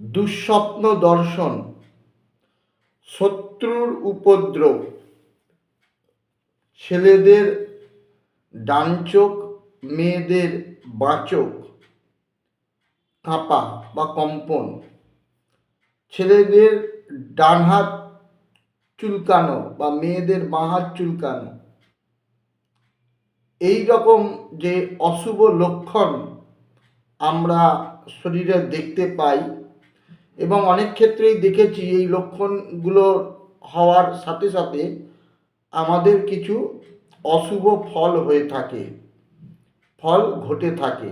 দুঃস্বপ্ন দর্শন, শত্রুর উপদ্রব, ছেলেদের ডানচোখ, মেয়েদের বাঁচোখ কাঁপা বা কম্পন, ছেলেদের ডান হাত চুলকানো বা মেয়েদের বাঁ হাত চুলকানো। এই রকম যে অশুভ লক্ষণ আমরা শরীরে দেখতে পাই এবং অনেক ক্ষেত্রেই দেখেছি এই লক্ষণগুলো হওয়ার সাথে সাথে আমাদের কিছু অশুভ ফল হয়ে থাকে, ফল ঘটে থাকে।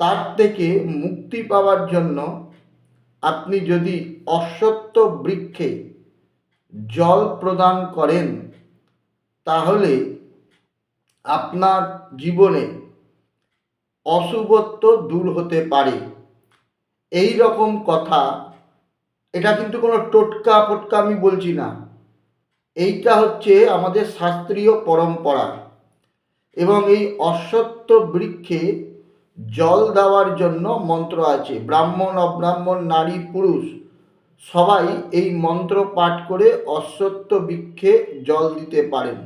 তার থেকে মুক্তি পাওয়ার জন্য আপনি যদি অশ্বত্থ বৃক্ষে জল প্রদান করেন, তাহলে আপনার জীবনে অশুভত্ব দূর হতে পারে। এই রকম কথা, এটা কিন্তু কোনো টোটকা ফোটকা আমি বলছি না। এইটা হচ্ছে আমাদের শাস্ত্রীয় পরম্পরা। এবং এই অশ্বত্থ বৃক্ষে জল দেওয়ার জন্য মন্ত্র আছে। ব্রাহ্মণ, অব্রাহ্মণ, নারী, পুরুষ, সবাই এই মন্ত্র পাঠ করে অশ্বত্থ বৃক্ষে জল দিতে পারেন।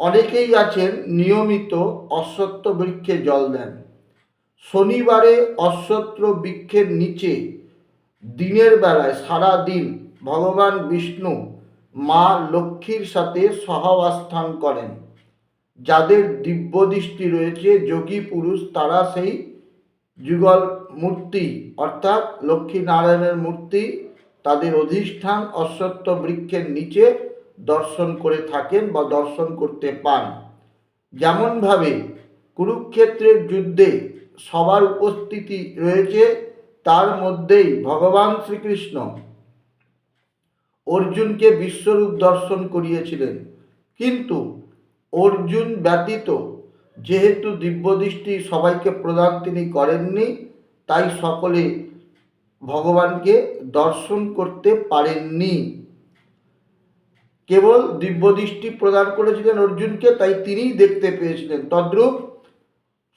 অনেকেই আছেন নিয়মিত অশ্বত্থ বৃক্ষে জল দেন। শনিবারে অশ্বত্র বৃক্ষের নিচে দিনের বেলায় সারা দিন ভগবান বিষ্ণু মা লক্ষ্মীর সাথে সহাবস্থান করেন। যাদের দিব্যদৃষ্টি রয়েছে, যোগী পুরুষ, তারা সেই যুগল মূর্তি, অর্থাৎ লক্ষ্মী নারায়ণের মূর্তি, তাদের অধিষ্ঠান অশ্বত্থ বৃক্ষের নিচে দর্শন করে থাকেন বা দর্শন করতে পান। যেমনভাবে কুরুক্ষেত্রের যুদ্ধে সবার উপস্থিতি রয়েছে, তার মধ্যেই ভগবান শ্রীকৃষ্ণ অর্জুনকে বিশ্বরূপ দর্শন করিয়েছিলেন। কিন্তু অর্জুন ব্যতীত যেহেতু দিব্যদৃষ্টি সবাইকে প্রদান তিনি করেননি, তাই সকলে ভগবানকে দর্শন করতে পারেননি। কেবল দিব্যদৃষ্টি প্রদান করেছিলেন অর্জুনকে, তাই তিনিই দেখতে পেয়েছিলেন। তদ্রূপ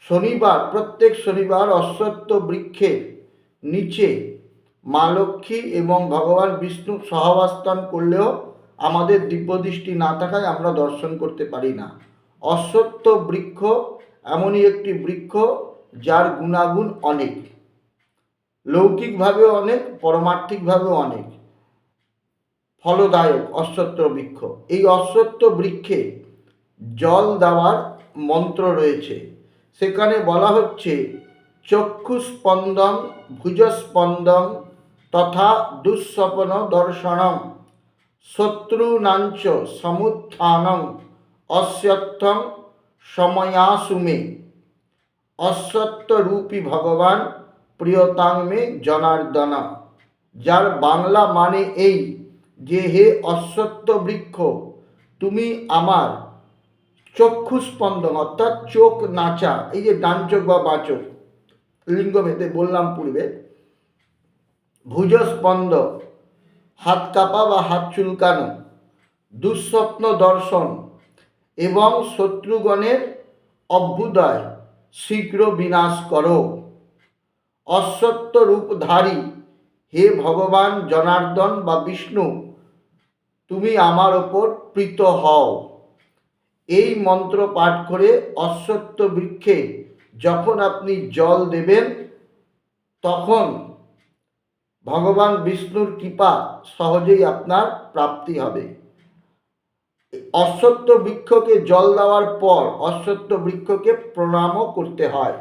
শনিবার, প্রত্যেক শনিবার অশ্বত্থ বৃক্ষে নিচে মা লক্ষ্মী এবং ভগবান বিষ্ণু সহাবস্থান করলেও আমাদের দিব্যদৃষ্টি না থাকায় আমরা দর্শন করতে পারি না। অশ্বত্থ বৃক্ষ এমনই একটি বৃক্ষ যার গুণাগুণ অনেক। লৌকিকভাবেও অনেক পরমার্থিকভাবে অনেক। ফলদায়ক অশ্বত্থ বৃক্ষ। এই অশ্বত্থ বৃক্ষে জল দেওয়ার মন্ত্র রয়েছে। সেখানে বলা হচ্ছে, চক্ষুস্পন্দন, ভুজস্পন্দন তথা দুঃস্বপ্ন দর্শনম। শত্রুনাঞ্চ সমুত্থানম অশ্বত্থম সময়াসুমে। অশ্বত্থরূপী ভগবান প্রিয়তাং মে জনার্দন। যার বাংলা মানে এই যে হে অশ্বত্থ বৃক্ষ, তুমি আমার চক্ষু স্পন্দন অর্থাৎ চোখ নাচা, এই যে ডান চোখ বা বাচক লিঙ্গভেদে বললাম পূর্বে, ভুজস্পন্দ, হাত কাঁপা বা হাত চুলকানো, দুঃস্বপ্ন দর্শন এবং শত্রুগণের অভ্যুদয়, শীঘ্র বিনাশ করো। অশ্বত্থ রূপধারী হে ভগবান জনার্দন বা বিষ্ণু, তুমি আমার ওপর প্রীত হও। এই মন্ত্র পাঠ করে অশ্বত্থ বৃক্ষে যখন আপনি জল দেবেন, তখন ভগবান বিষ্ণুর কৃপা সহজেই আপনার প্রাপ্তি হবে। অশ্বত্থ বৃক্ষকে জল দেওয়ার পর অশ্বত্থ বৃক্ষকে প্রণামও করতে হয়।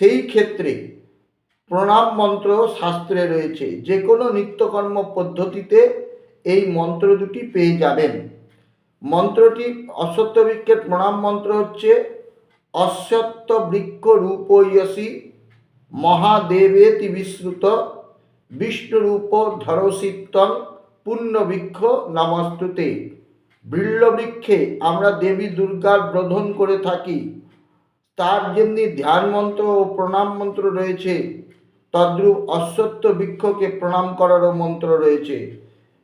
সেই ক্ষেত্রে প্রণাম মন্ত্র শাস্ত্রে রয়েছে, যে কোনো নিত্যকর্ম পদ্ধতিতে এই মন্ত্র দুটি পেয়ে যাবেন। মন্ত্রটি অশ্বত্থ বৃক্ষের প্রণাম মন্ত্র হচ্ছে, অশ্বত্থ বৃক্ষ রূপয়সী মহাদেবেতি বিশ্রুত বিষ্ণুরূপ ধরসিত্তং পুণ্যবৃক্ষ নমস্তুতে। বৃক্ষে আমরা দেবী দুর্গার বোধন করে থাকি। তার যেমনি ধ্যান মন্ত্র ও প্রণাম মন্ত্র রয়েছে, তদ্রূপ অশ্বত্থ বৃক্ষকে প্রণাম করারও মন্ত্র রয়েছে।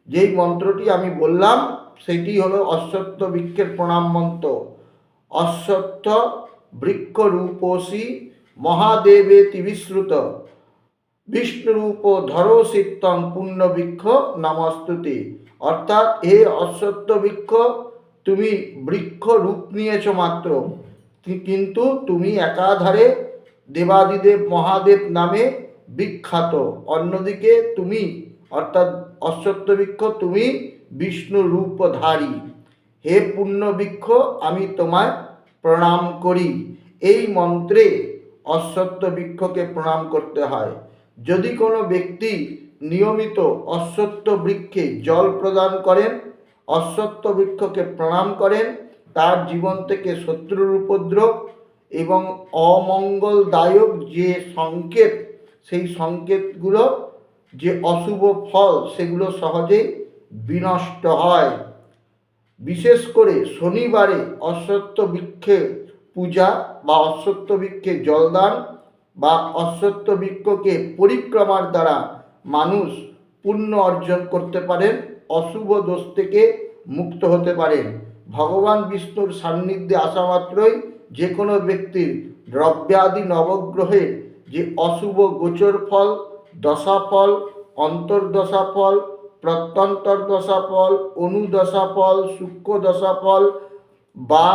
যেই মন্ত্রটি আমি বললাম সেটি হলো অশ্বত্থ বৃক্ষের প্রণাম মন্ত্র। অশ্বত্থ বৃক্ষ রূপসী মহাদেবে তিবিশ্রুত বিষ্ণুরূপ ধরো সিত্তং পুণ্যবৃক্ষ নমস্তুতে। অর্থাৎ হে অশ্বত্থ বৃক্ষ, তুমি বৃক্ষ রূপ নিয়েছ মাত্র। কিন্তু তুমি একাধারে দেবাদিদেব মহাদেব নামে বিখ্যাত। অন্যদিকে তুমি অর্থাৎ অশ্বত্থ বৃক্ষ, তুমি বিষ্ণু রূপধারী। হে পুণ্যবৃক্ষ আমি তোমায় প্রণাম করি। এই মন্ত্রে অশ্বত্থ বৃক্ষকে প্রণাম করতে হয়। যদি কোনো ব্যক্তি নিয়মিত অশ্বত্থ বৃক্ষে জল প্রদান করেন, অশ্বত্থ বৃক্ষকে প্রণাম করেন, তার জীবন থেকে শত্রুর উপদ্রব এবং অমঙ্গলদায়ক যে সংকেত, সেই সংকেতগুলো যে অশুভ ফল সেগুলো সহজেই বিনষ্ট হয়। বিশেষ করে শনিবারে অশ্বত্থ বৃক্ষে পূজা বা অশ্বত্থ বৃক্ষে জলদান বা অশ্বত্থ বৃক্ষকে পরিক্রমার দ্বারা মানুষ পুণ্য অর্জন করতে পারেন, অশুভ দোষ থেকে মুক্ত হতে পারেন। ভগবান বিষ্ণুর সান্নিধ্যে আসা মাত্রই যে কোনো ব্যক্তির দ্রব্যাদি নবগ্রহের যে অশুভ গোচর ফল দশাফল অন্তর্দশা ফল প্রত্যন্তর দশা ফল অনুদশা ফল সূক্ষ্ম দশা ফল বা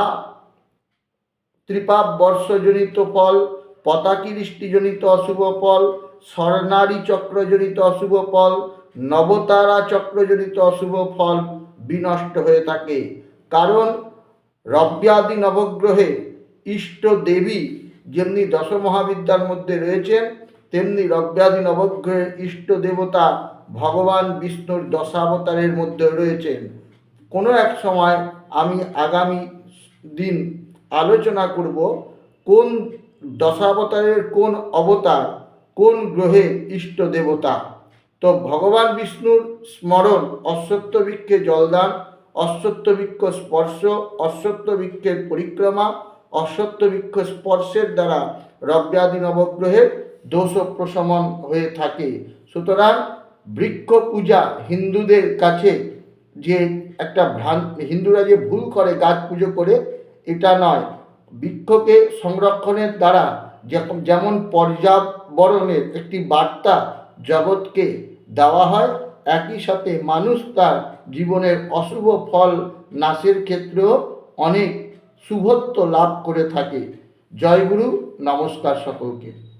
ত্রিপাপ বর্ষজনিত ফল পতাকিরিষ্টিজনিত অশুভ ফল স্বর্ণারী চক্রজনিত অশুভ ফল নবতারা চক্রজনিত অশুভ ফল বিনষ্ট হয়ে থাকে। কারণ রব্যাদি নবগ্রহে ইষ্ট দেবী যেমনি দশ মহাবিদ্যার মধ্যে রয়েছেন তেমনি রব্যাদি নবগ্রহের ইষ্ট দেবতা ভগবান বিষ্ণুর দশাবতারের মধ্যে রয়েছেন। কোনো এক সময় আমি আগামী দিন আলোচনা করব কোন দশাবতারের কোন অবতার, কোন গ্রহে ইষ্ট দেবতা। তো ভগবান বিষ্ণুর স্মরণ অশ্বত্থ বৃক্ষে জলদান অশ্বত্থ বৃক্ষ স্পর্শ অশ্বত্থ বৃক্ষের পরিক্রমা অশ্বত্থ বৃক্ষ স্পর্শের দ্বারা রব্যাদি নবগ্রহের দোষ প্রশমন হয়ে থাকে। সুতরাং বৃক্ষ পূজা হিন্দুদের কাছে যে একটা ভ্রান্ত, হিন্দুরা যে ভুল করে গাছ পুজো করে, এটা নয়। বৃক্ষকে সংরক্ষণের দ্বারা যেমন পর্যাবরণের একটি বার্তা জগৎকে দেওয়া হয়, একই সাথে মানুষ তার জীবনের অশুভ ফল নাশের ক্ষেত্রেও অনেক শুভত্ব লাভ করে থাকে। জয়গুরু, নমস্কার সকলকে।